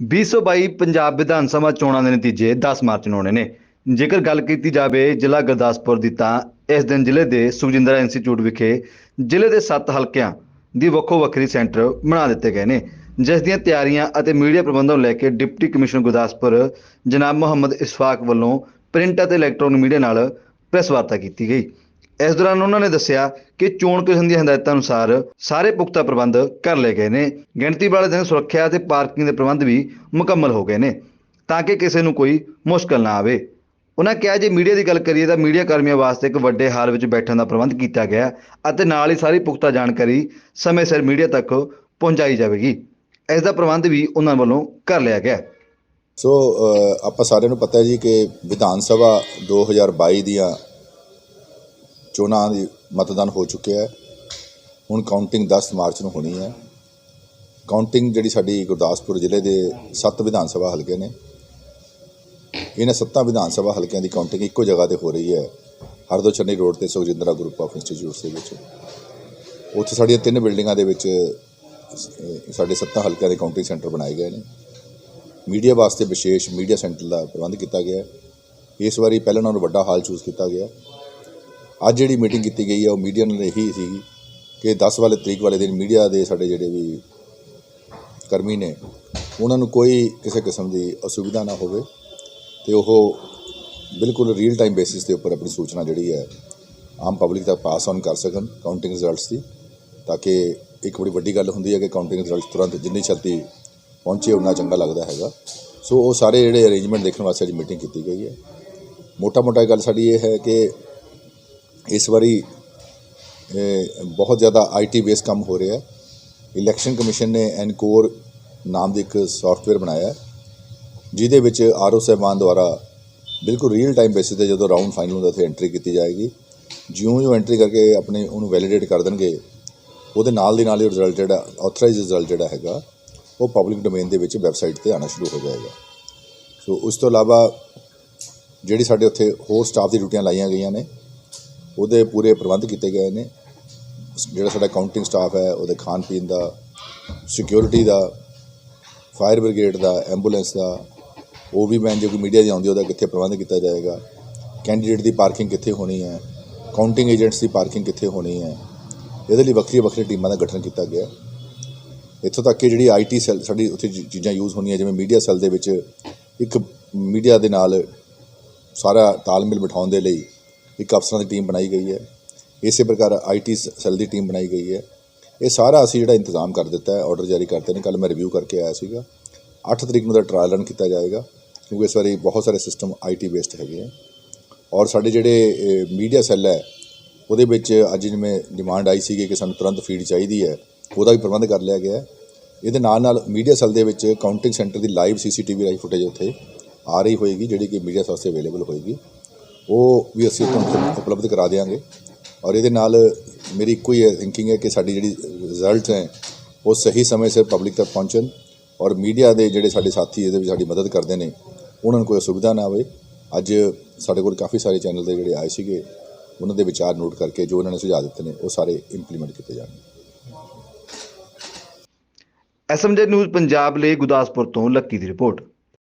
2022 ਪੰਜਾਬ ਵਿਧਾਨ ਸਭਾ ਚੋਣਾਂ ਦੇ ਨਤੀਜੇ 10 ਮਾਰਚ ਨੂੰ ਆਉਣੇ ਨੇ। ਜੇਕਰ ਗੱਲ ਕੀਤੀ ਜਾਵੇ ਜ਼ਿਲ੍ਹਾ ਗੁਰਦਾਸਪੁਰ ਦੀ ਤਾਂ ਇਸ ਦਿਨ ਜ਼ਿਲ੍ਹੇ ਦੇ ਸੁਖਜਿੰਦਰਾ ਇੰਸਟੀਚਿਊਟ ਵਿਖੇ ਜ਼ਿਲ੍ਹੇ ਦੇ 7 ਹਲਕਿਆਂ ਦੀ ਵੱਖੋ ਵੱਖਰੀ ਸੈਂਟਰ ਬਣਾ ਦਿੱਤੇ ਗਏ ਨੇ, ਜਿਸ ਦੀਆਂ ਤਿਆਰੀਆਂ ਅਤੇ ਮੀਡੀਆ ਪ੍ਰਬੰਧਾਂ ਨੂੰ ਲੈ ਕੇ ਡਿਪਟੀ ਕਮਿਸ਼ਨਰ ਗੁਰਦਾਸਪੁਰ ਜਨਾਬ ਮੁਹੰਮਦ ਇਸਫਾਕ ਵੱਲੋਂ ਪ੍ਰਿੰਟ ਅਤੇ ਇਲੈਕਟ੍ਰੋਨਿਕ ਮੀਡੀਆ ਨਾਲ ਪ੍ਰੈਸ ਵਾਰਤਾ ਕੀਤੀ ਗਈ। ਇਸ ਦੌਰਾਨ ਉਹਨਾਂ ਨੇ ਦੱਸਿਆ ਕਿ ਚੋਣ ਕਮਿਸ਼ਨ ਦੀਆਂ ਹਦਾਇਤਾਂ ਅਨੁਸਾਰ ਸਾਰੇ ਪੁਖਤਾ ਪ੍ਰਬੰਧ ਕਰ ਲਏ ਗਏ ਨੇ। ਗਿਣਤੀ ਵਾਲੇ ਦਿਨ ਸੁਰੱਖਿਆ ਅਤੇ ਪਾਰਕਿੰਗ ਦੇ ਪ੍ਰਬੰਧ ਵੀ ਮੁਕੰਮਲ ਹੋ ਗਏ ਨੇ ਤਾਂ ਕਿ ਕਿਸੇ ਨੂੰ ਕੋਈ ਮੁਸ਼ਕਲ ਨਾ ਆਵੇ। ਉਹਨਾਂ ਕਿਹਾ, ਜੇ ਮੀਡੀਆ ਦੀ ਗੱਲ ਕਰੀਏ ਤਾਂ ਮੀਡੀਆ ਕਰਮੀਆਂ ਵਾਸਤੇ ਇੱਕ ਵੱਡੇ ਹਾਲ ਵਿੱਚ ਬੈਠਣ ਦਾ ਪ੍ਰਬੰਧ ਕੀਤਾ ਗਿਆ ਅਤੇ ਨਾਲ ਹੀ ਸਾਰੀ ਪੁਖਤਾ ਜਾਣਕਾਰੀ ਸਮੇਂ ਸਿਰ ਮੀਡੀਆ ਤੱਕ ਪਹੁੰਚਾਈ ਜਾਵੇਗੀ। ਇਸ ਦਾ ਪ੍ਰਬੰਧ ਵੀ ਉਹਨਾਂ ਵੱਲੋਂ ਕਰ ਲਿਆ ਗਿਆ। ਸੋ ਆਪਾਂ ਸਾਰਿਆਂ ਨੂੰ ਪਤਾ ਹੈ ਜੀ ਕਿ ਵਿਧਾਨ ਸਭਾ 2022 ਦੀਆਂ ਚੋਣਾਂ ਦੀ ਮਤਦਾਨ ਹੋ ਚੁੱਕਿਆ ਹੈ। ਹੁਣ ਕਾਊਂਟਿੰਗ 10 ਮਾਰਚ ਨੂੰ ਹੋਣੀ ਹੈ। ਕਾਊਂਟਿੰਗ ਜਿਹੜੀ ਸਾਡੀ ਗੁਰਦਾਸਪੁਰ ਜ਼ਿਲ੍ਹੇ ਦੇ 7 ਵਿਧਾਨ ਸਭਾ ਹਲਕੇ ਨੇ। ਇਹਨਾਂ ਸੱਤਾਂ ਵਿਧਾਨ ਸਭਾ ਹਲਕਿਆਂ ਦੀ ਕਾਊਂਟਿੰਗ ਇੱਕੋ ਜਗ੍ਹਾ ਤੇ ਹੋ ਰਹੀ ਹੈ। ਹਰਦੋ ਚੰਨੀ ਰੋਡ ਤੇ ਸੁਖਜਿੰਦਰਾ ਗਰੁੱਪ ਆਫ ਇੰਸਟੀਚਿਊਟਸ ਦੇ ਵਿੱਚ। ਉੱਥੇ ਸਾਡੀਆਂ ਤਿੰਨ ਬਿਲਡਿੰਗਾਂ ਦੇ ਵਿੱਚ ਸਾਡੇ ਸੱਤਾਂ ਹਲਕਿਆਂ ਦੇ ਕਾਊਂਟਿੰਗ ਸੈਂਟਰ ਬਣਾਏ ਗਏ ਨੇ। ਮੀਡੀਆ ਵਾਸਤੇ ਵਿਸ਼ੇਸ਼ ਮੀਡੀਆ ਸੈਂਟਰ ਦਾ ਪ੍ਰਬੰਧ ਕੀਤਾ ਗਿਆ ਹੈ। ਇਸ ਵਾਰੀ ਪਹਿਲਾਂ ਨਾਲੋਂ ਵੱਡਾ ਹਾਲ ਚੂਜ਼ ਕੀਤਾ ਗਿਆ ਅੱਜ ਜਿਹੜੀ ਮੀਟਿੰਗ ਕੀਤੀ ਗਈ ਹੈ ਉਹ ਮੀਡੀਆ ਨਾਲ ਇਹੀ ਸੀ ਕਿ 10 ਵਾਲੇ ਤਰੀਕ ਵਾਲੇ ਦਿਨ ਮੀਡੀਆ ਦੇ ਸਾਡੇ ਜਿਹੜੇ ਵੀ ਕਰਮੀ ਨੇ, ਉਹਨਾਂ ਨੂੰ ਕੋਈ ਕਿਸੇ ਕਿਸਮ ਦੀ ਅਸੁਵਿਧਾ ਨਾ ਹੋਵੇ ਤੇ ਉਹ ਬਿਲਕੁਲ ਰੀਅਲ ਟਾਈਮ ਬੇਸਿਸ ਦੇ ਉੱਪਰ ਆਪਣੀ ਸੂਚਨਾ ਜਿਹੜੀ ਹੈ, ਆਮ ਪਬਲਿਕ ਤੱਕ ਪਾਸ ਔਨ ਕਰ ਸਕਣ ਕਾਊਂਟਿੰਗ ਰਿਜ਼ਲਟਸ ਦੀ, ਤਾਂ ਕਿ ਇੱਕ ਬੜੀ ਵੱਡੀ ਗੱਲ ਹੁੰਦੀ ਹੈ ਕਿ ਕਾਊਂਟਿੰਗ ਰਿਜ਼ਲਟਸ ਤੁਰੰਤ ਜਿੰਨੀ ਛੇਤੀ ਪਹੁੰਚੇ, ਉਨਾ ਚੰਗਾ ਲੱਗਦਾ ਹੈਗਾ। ਸੋ ਉਹ ਸਾਰੇ ਜਿਹੜੇ ਅਰੇਂਜਮੈਂਟ ਦੇਖਣ ਵਾਸਤੇ ਅੱਜ ਮੀਟਿੰਗ ਕੀਤੀ ਗਈ ਹੈ। ਮੋਟਾ ਮੋਟਾ ਗੱਲ ਸਾਡੀ ਇਹ ਹੈ ਕਿ ਇਸ ਵਾਰੀ ਬਹੁਤ ਜ਼ਿਆਦਾ ਆਈਟੀ ਬੇਸ ਕੰਮ ਹੋ ਰਿਹਾ ਹੈ। ਇਲੈਕਸ਼ਨ ਕਮਿਸ਼ਨ ਨੇ ਐਨਕੋਰ ਨਾਮ ਦੀ ਇੱਕ ਸੌਫਟਵੇਅਰ ਬਣਾਇਆ ਜਿਹਦੇ ਵਿੱਚ ਆਰਓ ਸਾਹਿਬਾਨ ਦੁਆਰਾ ਬਿਲਕੁਲ ਰੀਅਲ ਟਾਈਮ ਬੇਸਿਸ ਤੇ ਜਦੋਂ ਰਾਊਂਡ ਫਾਈਨਲ ਹੁੰਦਾ, ਉੱਥੇ ਐਂਟਰੀ ਕੀਤੀ ਜਾਏਗੀ। ਜਿਉਂ ਜਿਉਂ ਐਂਟਰੀ ਕਰਕੇ ਆਪਣੇ ਉਹਨੂੰ ਵੈਲੀਡੇਟ ਕਰ ਦੇਣਗੇ, ਉਹਦੇ ਨਾਲ ਦੀ ਨਾਲ ਹੀ ਰਿਜ਼ਲਟ ਜਿਹੜਾ ਆਥੋਰਾਈਜ਼ਡ ਰਿਜ਼ਲਟ ਜਿਹੜਾ ਹੈਗਾ, ਉਹ ਪਬਲਿਕ ਡੋਮੇਨ ਦੇ ਵਿੱਚ ਵੈਬਸਾਈਟ ਤੇ ਆਉਣਾ ਸ਼ੁਰੂ ਹੋ ਜਾਏਗਾ। ਸੋ ਉਸ ਤੋਂ ਇਲਾਵਾ ਜਿਹੜੀ ਸਾਡੇ ਉੱਥੇ ਹੋਰ ਸਟਾਫ ਦੀ ਡਿਊਟੀਆਂ ਲਾਈਆਂ ਗਈਆਂ ਨੇ ਉਹਦੇ ਪੂਰੇ ਪ੍ਰਬੰਧ ਕੀਤੇ ਗਏ ਨੇ। ਜਿਹੜਾ ਸਾਡਾ ਕਾਊਂਟਿੰਗ ਸਟਾਫ ਹੈ, ਉਹਦੇ ਖਾਣ ਪੀਣ ਦਾ ਸਿਕਿਉਰਿਟੀ ਦਾ ਫਾਇਰ ਬ੍ਰਿਗੇਡ ਦਾ ਐਂਬੂਲੈਂਸ ਦਾ, ਉਹ ਵੀ ਮੈਂ ਜੇ ਕੋਈ ਮੀਡੀਆ ਦੀ ਆਉਂਦੀ, ਉਹਦਾ ਕਿੱਥੇ ਪ੍ਰਬੰਧ ਕੀਤਾ ਜਾਏਗਾ? ਕੈਂਡੀਡੇਟ ਦੀ ਪਾਰਕਿੰਗ ਕਿੱਥੇ ਹੋਣੀ ਹੈ? ਕਾਊਂਟਿੰਗ ਏਜੰਟਸ ਦੀ ਪਾਰਕਿੰਗ ਕਿੱਥੇ ਹੋਣੀ ਹੈ? ਇਹਦੇ ਲਈ ਵੱਖਰੀ ਵੱਖਰੀ ਟੀਮਾਂ ਦਾ ਗਠਨ ਕੀਤਾ ਗਿਆ। ਇੱਥੋਂ ਤੱਕ ਕਿ ਜਿਹੜੀ ਆਈਟੀ ਸੈੱਲ ਸਾਡੀ ਉੱਥੇ ਚੀਜ਼ਾਂ ਯੂਜ਼ ਹੋਣੀਆਂ, ਜਿਵੇਂ ਮੀਡੀਆ ਸੈੱਲ ਦੇ ਵਿੱਚ ਇੱਕ ਮੀਡੀਆ ਦੇ ਨਾਲ ਸਾਰਾ ਤਾਲਮੇਲ ਬਿਠਾਉਣ ਦੇ ਲਈ ਇੱਕ ਅਫਸਰਾਂ ਦੀ ਟੀਮ ਬਣਾਈ ਗਈ ਹੈ। ਇਸੇ ਪ੍ਰਕਾਰ ਆਈਟੀ ਸੈੱਲ ਦੀ ਟੀਮ ਬਣਾਈ ਗਈ ਹੈ। ਇਹ ਸਾਰਾ ਅਸੀਂ ਜਿਹੜਾ ਇੰਤਜ਼ਾਮ ਕਰ ਦਿੱਤਾ ਹੈ ਆਰਡਰ ਜਾਰੀ ਕਰਤੇ ਨੇ। ਕੱਲ ਮੈਂ ਰਿਵਿਊ ਕਰਕੇ ਆਇਆ ਸੀਗਾ। 8 ਤਰੀਕ ਨੂੰ ਦਾ ਟ੍ਰਾਇਲ ਰਨ ਕੀਤਾ ਜਾਏਗਾ, ਕਿਉਂਕਿ ਇਸ ਵਾਰੀ ਬਹੁਤ ਸਾਰੇ ਸਿਸਟਮ ਆਈਟੀ ਬੇਸਡ ਹੈਗੇ ਆ ਔਰ ਸਾਡੇ ਜਿਹੜੇ ਮੀਡੀਆ ਸੈੱਲ ਹੈ, ਉਹਦੇ ਵਿੱਚ ਅੱਜ ਜਿਵੇਂ ਡਿਮਾਂਡ ਆਈ ਸੀਗੀ ਕਿ ਸਾਨੂੰ ਤੁਰੰਤ ਫੀਡ ਚਾਹੀਦੀ ਹੈ, ਉਹਦਾ ਵੀ ਪ੍ਰਬੰਧ ਕਰ ਲਿਆ ਗਿਆ ਇਹਦੇ ਨਾਲ ਨਾਲ ਮੀਡੀਆ ਸੈੱਲ ਦੇ ਵਿੱਚ ਕਾਊਂਟਿੰਗ ਸੈਂਟਰ ਦੀ ਲਾਈਵ ਸੀਸੀਟੀਵੀ ਲਾਈਵ ਫੁਟੇਜ ਉੱਥੇ ਆ ਰਹੀ ਹੋਏਗੀ, ਜਿਹੜੀ ਕਿ ਮੀਡੀਆ ਵਾਸਤੇ ਅਵੇਲੇਬਲ ਹੋਏਗੀ। ਉਹ ਵੀ ਅਸੀਂ ਤੁਹਾਨੂੰ ਉਪਲਬਧ ਕਰਾ ਦੇਵਾਂਗੇ ਔਰ ਇਹਦੇ ਨਾਲ ਮੇਰੀ ਇੱਕੋ ਹੀ ਥਿੰਕਿੰਗ ਹੈ ਕਿ ਸਾਡੀ ਜਿਹੜੀ ਰਿਜ਼ਲਟ ਹੈ ਉਹ ਸਹੀ ਸਮੇਂ ਸਿਰ ਪਬਲਿਕ ਤੱਕ ਪਹੁੰਚਣ ਔਰ ਮੀਡੀਆ ਦੇ ਜਿਹੜੇ ਸਾਡੇ ਸਾਥੀ ਇਹਦੇ ਵਿੱਚ ਸਾਡੀ ਮਦਦ ਕਰਦੇ ਨੇ ਉਹਨਾਂ ਨੂੰ ਕੋਈ ਅਸੁਵਿਧਾ ਨਾ ਆਵੇ। ਅੱਜ ਸਾਡੇ ਕੋਲ ਕਾਫੀ ਸਾਰੇ ਚੈਨਲ ਦੇ ਜਿਹੜੇ ਆਏ ਸੀਗੇ ਉਹਨਾਂ ਦੇ ਵਿਚਾਰ ਨੋਟ ਕਰਕੇ ਜੋ ਉਹਨਾਂ ਨੇ ਸੁਝਾਅ ਦਿੱਤੇ ਨੇ ਉਹ ਸਾਰੇ ਇੰਪਲੀਮੈਂਟ ਕੀਤੇ ਜਾਣਗੇ। ਐਸਐਮਜੀ ਨਿਊਜ਼ ਪੰਜਾਬ ਲਈ ਗੁਰਦਾਸਪੁਰ ਤੋਂ ਲੱਕੀ ਦੀ ਰਿਪੋਰਟ।